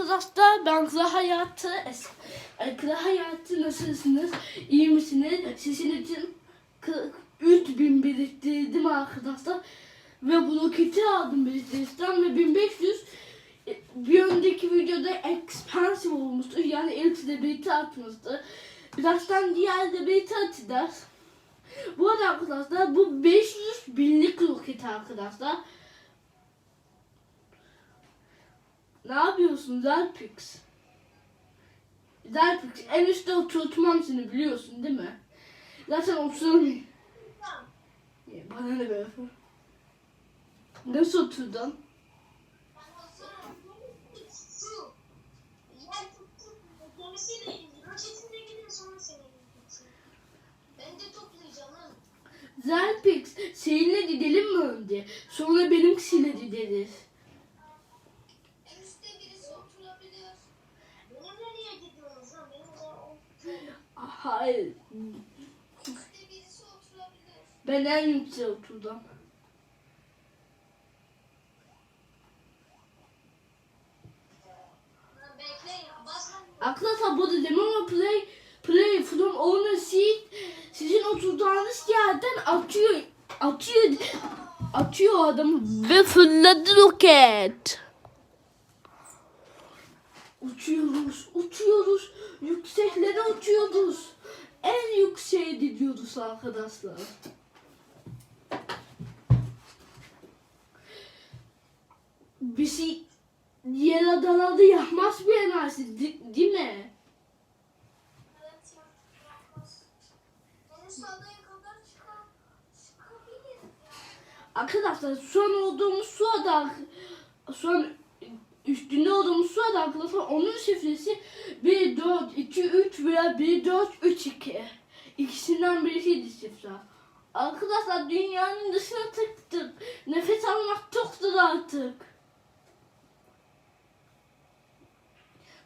arkadaşlar ben Kıra Hayatı Es- Kıra Hayatı nasılsınız? İyi misiniz? Sizin için 3000 biriktirdim arkadaşlar. Ve bu roketi aldım biriktirişten ve 1500 e, bir önceki videoda expensive olmuştu. Yani ilk debiti atmıştı. Birazdan diğer debiti atacağız. Bu arada arkadaşlar bu 500 binlik roket arkadaşlar. Ne yapıyorsun Zerpix? Zerpix en üstte oturtmam seni biliyorsun değil mi? Zaten oturamıyorum. Bana ne be? Nasıl oturdun? Zerpix seninle gidelim mi önce? Sonra benimkisiyle gideriz. Hayır. Ben en yükseğe oturdum. Bu da demem ama play play from owner seat sizin oturduğunuz yerden atıyor atıyor atıyor adamı ve fırladı roket. Uçuyoruz, uçuyoruz, yükseklere uçuyoruz. Gidiyoruz arkadaşlar. Bizi diğer adalarda yapmaz bir enerji di- değil mi? Evet ya. Yapmaz. Arkadaşlar an olduğumuz su ada şu an üstünde olduğumuz su ada arkadaşlar onun şifresi 1 4 2 3 veya 1 4 3 2. İkisinden birisiydi şifre. Arkadaşlar dünyanın dışına tıktık. Nefes almak çok zor artık.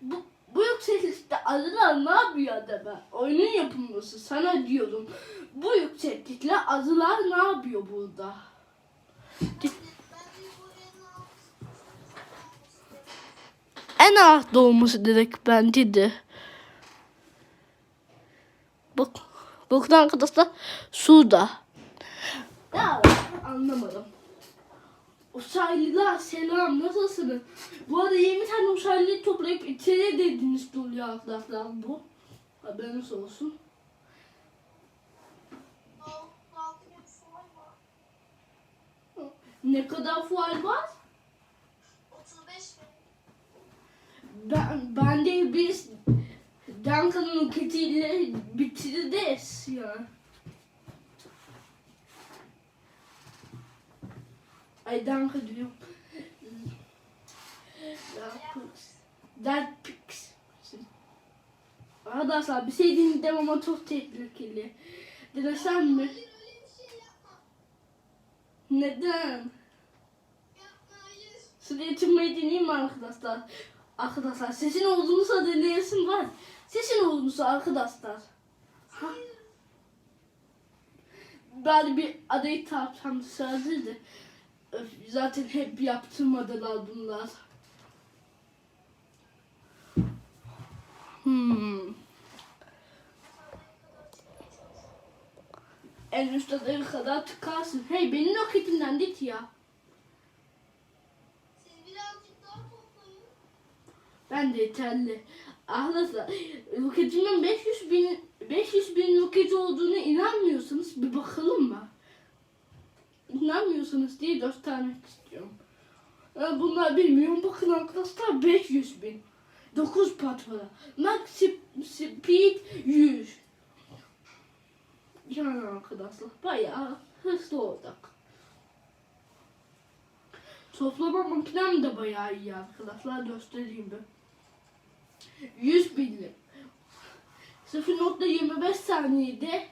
Bu, bu yükseklikte arılar ne yapıyor acaba? Oyunun yapılması sana diyorum. Bu yükseklikle arılar ne yapıyor burada? En altta olması gerek bence de. Bak, bakın arkadaşlar şurada. Ya anlamadım. Uzaylılar selam nasılsınız? Bu arada 20 tane uzaylıyı toplayıp içeri dediniz doluyor arkadaşlar bu. Haberiniz olsun. Ne kadar fuar var? 35 bin. Ben, ben de bir Duncan'ın roketiyle bitiririz ya. Ay Duncan diyorum. Darpix. Darpix. Arkadaşlar bir şey dinledim ama çok tehlikeli. Denesem mi? Neden? Sıraya çıkmayı deneyeyim mi arkadaşlar? Arkadaşlar sesin olduğunuzda deneyesim var. Sesin olduğunuzda arkadaşlar. Ha? Ben bir adayı tartsam dışarıdaydı. Zaten hep yaptığım adalar bunlar. Hmm. En üst adaya kadar çıkarsın. Hey benim roketimden git ya. Ben de yeterli. Arkadaşlar roketimin 500 bin 500 bin roket olduğunu inanmıyorsanız bir bakalım mı? İnanmıyorsanız diye göstermek istiyorum. Ya bunlar bilmiyorum. Bakın arkadaşlar 500 bin. 9 patrola. Max sp- speed 100. Yani arkadaşlar bayağı hızlı olacak. Toplama makinem de bayağı iyi arkadaşlar göstereyim bir. 100 binlik. 0.25 saniyede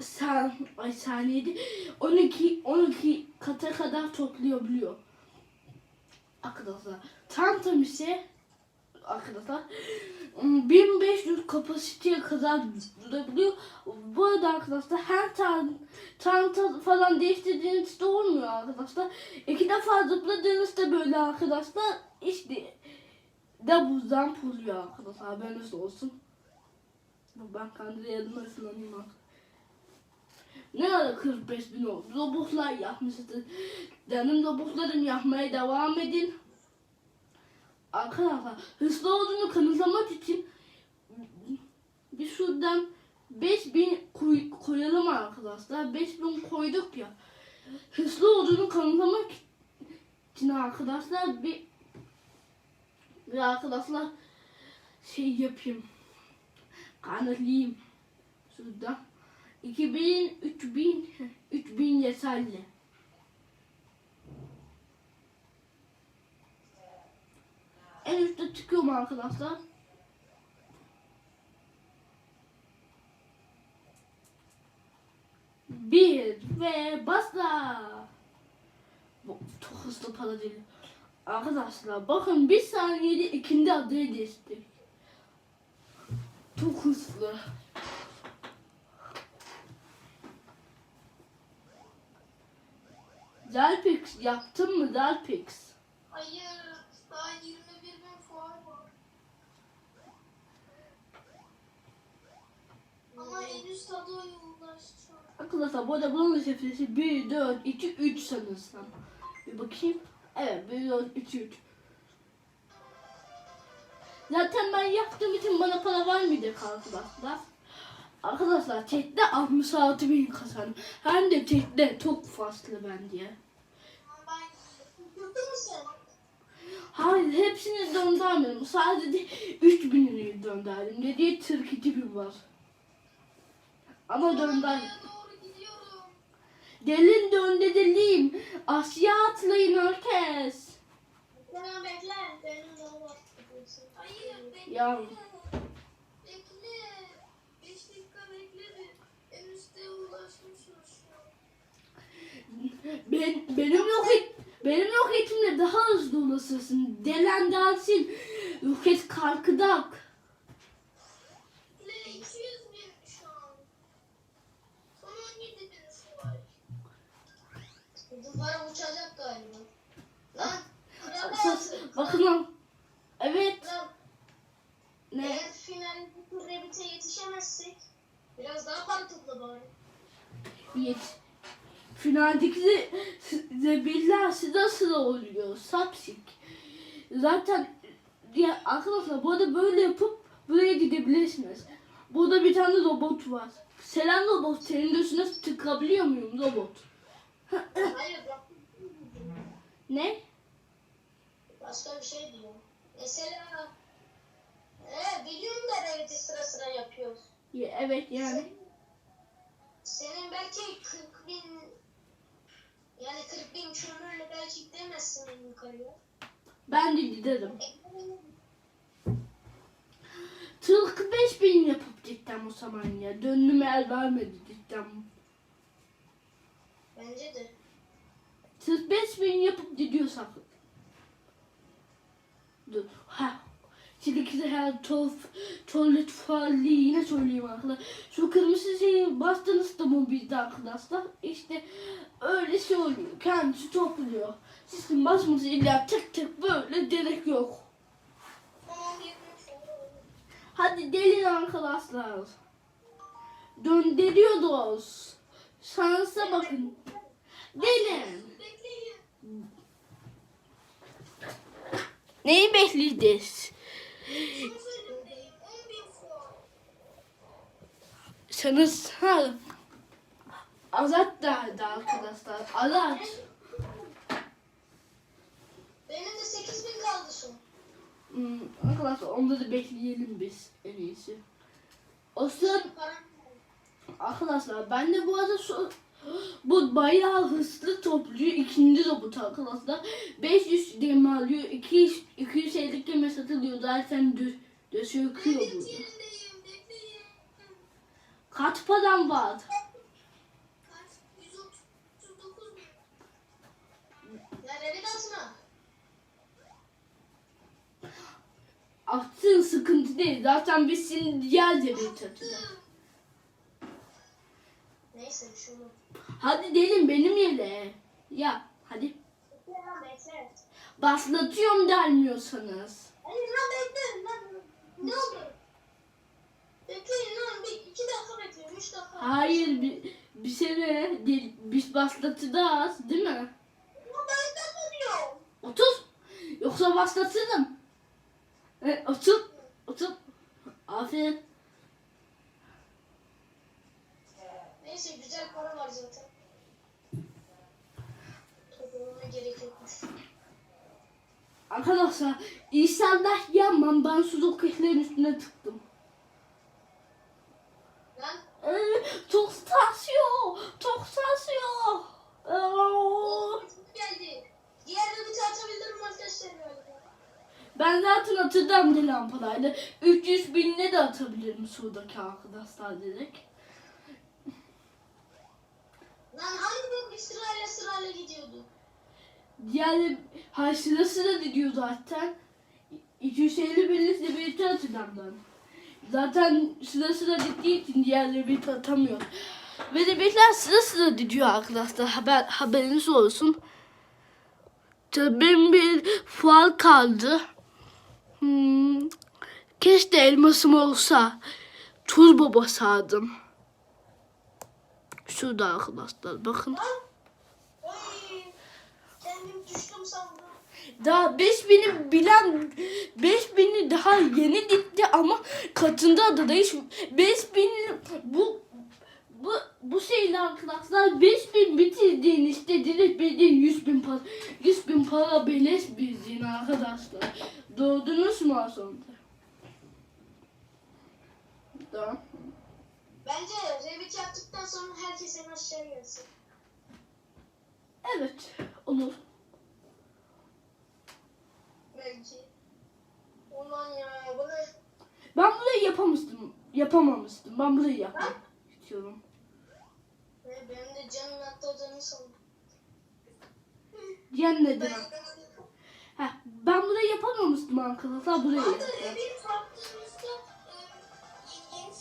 san, ay saniyede 12 12 kata kadar toplayabiliyor. Arkadaşlar Tantam ise arkadaşlar 1500 kapasiteye kadar durabiliyor. Bu arada arkadaşlar her tan tanta falan değiştirdiğinizde olmuyor arkadaşlar. İki defa zıpladığınızda böyle arkadaşlar işte de buzdan puluyor arkadaşlar haberiniz olsun. Ben kendi yanıma ısınanayım. Ne kadar 45 bin oldu. Robotlar yapmıştı. Benim robotlarım yapmaya devam edin. Arkadaşlar hızlı olduğunu kanıtlamak için bir şuradan 5000 koy, koyalım arkadaşlar. 5000 koyduk ya. Hızlı olduğunu kanıtlamak için arkadaşlar bir bir arkadaşlar şey yapayım. Kanıtlayayım. Şurada. 2000, 3000, 3000 yeterli. En üstte çıkıyorum arkadaşlar. Bir ve basla. Bu çok hızlı para değil. Arkadaşlar bakın bir saniyede ikindi adaya geçtik. Çok hızlı. Zalpix yaptın mı Zalpix? Hayır. Daha 21 bin fuar var. Ama henüz tadoya ulaşacağım. Arkadaşlar bu arada bunun şifresi 1, 4, 2, 3 sanırsam. Bir bakayım. Evet 1, 4, 2, 3. Zaten ben yaptığım için bana para vermeyecek arkadaşlar. Arkadaşlar tekte 66 bin kazandım. Hem de tekte çok fazla ben sen? Hayır hepsini döndürmedim. Sadece 3 binini döndürdüm. Dediği 42 bin var. Ama döndür. Gelin döndüreyim. Asya atlayın herkes. Hemen bekle. Benim yolum var. Hayır bekle. Ya. Bekle. 5 dakika bekle de en şu an. Ben, benim roket benim roketimle daha hızlı ulaşırsın. Delen delsin. Roket kalkıdak. Bekle 200 bin şu an. Son 17 bin şu var. Bu para uçacak galiba. Lan. Kral Sus, bakın lan. Evet. Kral. Ne? Eğer finalde bu Rabbit'e yetişemezsek biraz daha para topla bari. Yet. De zebirler sıra sıra oluyor. Sapsik. Zaten ya arkadaşlar bu arada böyle yapıp buraya gidebilirsiniz. Burada bir tane robot var. Selam robot. Senin de üstüne tıkabiliyor muyum robot? Hayır. Ne? Başka bir şey diyor. Mesela ee, biliyorum da Rabbit'i sıra sıra yapıyoruz. Ya, evet yani. Senin belki 40 bin yani 40 bin kömürle belki gidemezsin en yukarıya. Ben de giderim. 45 bin yapıp cidden o zaman ya. Dönüm el vermedi cidden. Bence de. 45 bin yapıp gidiyorsak. Şimdi her tof, tuvalet faali yine söyleyeyim arkadaşlar. Şu kırmızı şeyi bastınız da mobilde arkadaşlar. İşte öyle şey. Kendisi topluyor. Sizin basması illa tık tık böyle gerek yok. Hadi delin arkadaşlar. Döndürüyoruz. Şansa bakın. Delin. Neyi bekleyeceğiz? Şunu söyleyeyim. 10 bin fuar. Sanız ha. Azat derdi arkadaşlar. Azat. Benim de 8 bin kaldı son. Hmm, arkadaşlar onları bekleyelim biz en iyisi. O sırada arkadaşlar ben de bu arada şu bu bayağı hızlı topluyor ikinci robot arkadaşlar. 500 dem alıyor. 200 250 dem satılıyor zaten bunu. yerindeyim. Bekleyin. Kaç param var? Kaç? 139 bin. Ya Rabbit atma. Attığın sıkıntı değil. Zaten biz şimdi diğer zebi satacağız. Neyse şunu. Hadi delin benim yere. Ya hadi. Bekle lan bekle. Başlatıyorum gelmiyorsanız. Hayır lan bekle lan. Ne oldu? Bekleyin lan bir iki dakika bekleyin. Üç dakika. Hayır bir, bir sene değil, biz başlatacağız değil mi? Ama ben de diyorum. Otur. Yoksa başlatırım. E, otur. Otur. Aferin. Neyse güzel para var zaten. Toplamama gerek yokmuş. Arkadaşlar inşallah yanmam ben su roketlerin üstüne tıktım. Lan Ee, çok sarsıyor. Çok sarsıyor. Ee, geldi. Açabilirim arkadaşlar. Ben zaten atacağım de lampalarla. 300 binle de atabilirim sudaki arkadaşlar direkt. Lan hangi bir sırayla sırayla gidiyordu? Diğer hayır sıra gidiyor zaten. 250 binlikle birlikte atacağım ben. Zaten sıra sıra gittiği için diğerleri birlikte atamıyor. Ve de birlikler sıra sıra gidiyor arkadaşlar. Haber, haberiniz olsun. Tabii benim bir fuar kaldı. Hmm. Keşke elmasım olsa. Turbo basardım. Şurada arkadaşlar bakın. Ay. Kendim düştüm sandım. Daha 5000'i bilen 5000'i daha yeni gitti ama katında adada hiç 5000 bu bu bu şeyle arkadaşlar 5000 bitirdiğinizde direkt bildiğin 100 bin para 100 bin para beleş bildiğin arkadaşlar. Doğdunuz mu az önce? Tamam. Bence Revit yaptıktan sonra herkes en aşağı gelsin. Evet olur. Belki. Ulan ya bu ne? Ben burayı yapamamıştım. Yapamamıştım. Ben burayı yapmak istiyorum. Ne, Benim de canım atladığını sandım. Diyen nedir? Heh, ben burayı yapamamıştım arkadaşlar. Burayı Hatta yaptım. Revit yaptığımızda e, yeni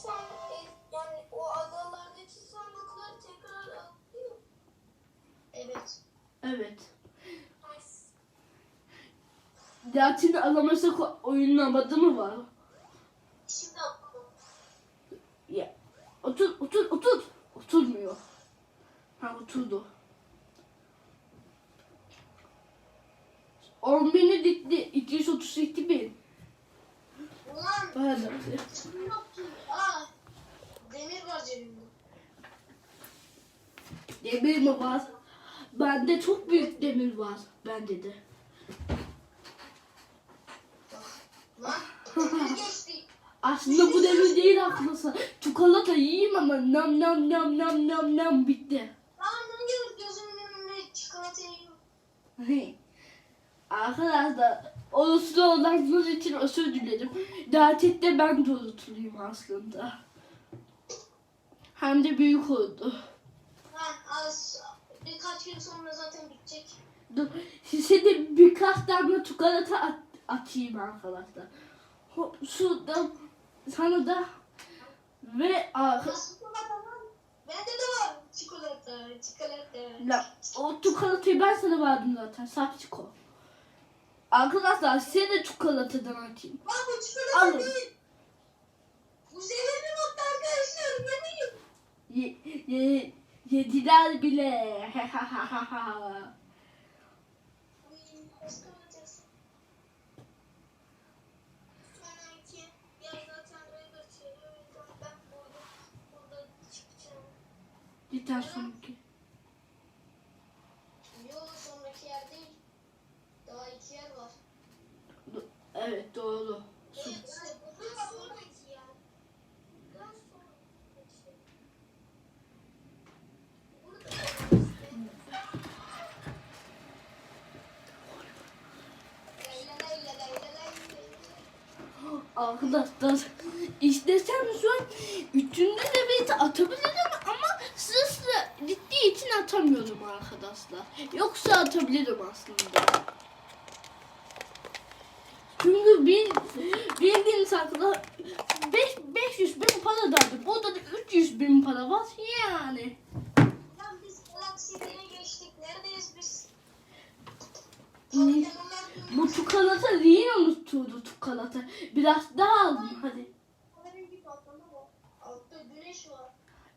adalardaki sandıklar tekrar atlıyor. Evet. Evet. Gerçi alaması oyunun amadı mı var? Şimdi atladım. Ya. Otur, otur, otur. Oturmuyor. Ha oturdu. 10 bini dikti. 232 bin. Ulan Pardon. yok ki. Aa, demir var cebimde. Demir mi var? Bende çok büyük demir var. Bende de. Lan demir geçti. Aslında bu demir değil arkadaşlar. Çikolata yiyeyim ama nam nam nam nam nam nam bitti. Arkadaşlar olumsuz olanlar için özür dilerim. Gerçekte ben de unutulayım aslında. Hem de büyük oldu. Lan az birkaç gün sonra zaten bitecek. Dur, size de birkaç tane çikolata at, atayım arkadaşlar. Hop, şurada sana da ve arka, Nasıl çikolata lan? Bende de var çikolata, çikolata. La, o çikolatayı ben sana verdim zaten. Saf çiko. Arkadaşlar size de çikolatadan atayım. Lan bu çikolata Alın. değil. Bu zehirli nokta arkadaşlar yemeyin. Ye, ye, yediler bile. Cidden sonraki. Yok sonraki yer değil. Daha iki yer var. Evet doğru. Su- Evet işte bundan sonraki yer. Bundan sonraki. Burada. Leyla leyla leyla leyla. Arkadaşlar istesem şu an de bir atabilirim ama sıra sıra gittiği için atamıyorum arkadaşlar. Yoksa atabilirim aslında. Çünkü bir bildiğin sakla 5 500 bin para derdi. Burada da 300 bin para var yani. Lan biz Galaxy'ye geçtik. Neredeyiz biz? İyi. Bu çikolata yine unutturdu çikolata. Biraz daha aldım hadi.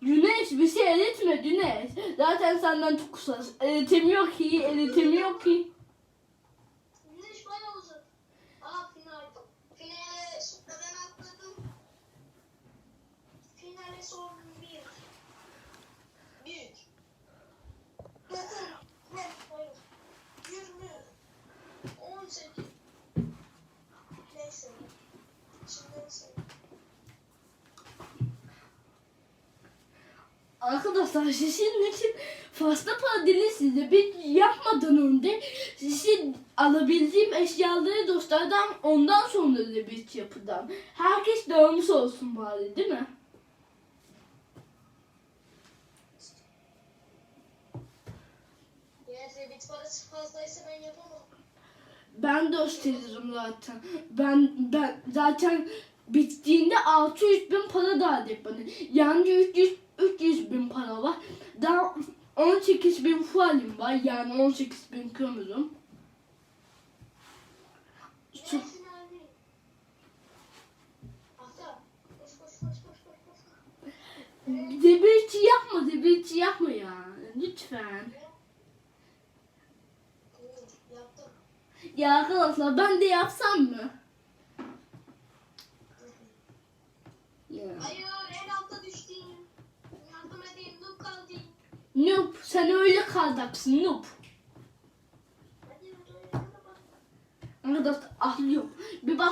Güneş bir şey eritme Güneş. Zaten senden çok kısa. Eritemiyor ki, eritemiyor ki. Güneş bayağı uzak. Aa final. Finale ben atladım. Finale son bir. Büyük. Dokun. Ne? Hayır. Yirmi. On sekiz. Neyse. Şimdi neyse. Arkadaşlar sizin için fazla para değil size bir yapmadan önce sizin alabildiğim eşyaları dostlardan ondan sonra da bir yapıdan. Herkes dağılmış olsun bari değil mi? Bit parası fazlaysa ben yapamam. Ben gösteririm zaten. Ben ben zaten bittiğinde 600 bin para daha bana. Yani 300, 300 bin para var. Daha 18 bin fualim var. Yani 18 bin kömürüm. Koş. Debilti yapma, debilti yapma ya. Lütfen. Ya arkadaşlar ben de yapsam mı? Ya. Hayır Noob, sen öyle kalacaksın noob. Arkadaşlar ahlıyorum. Bir bak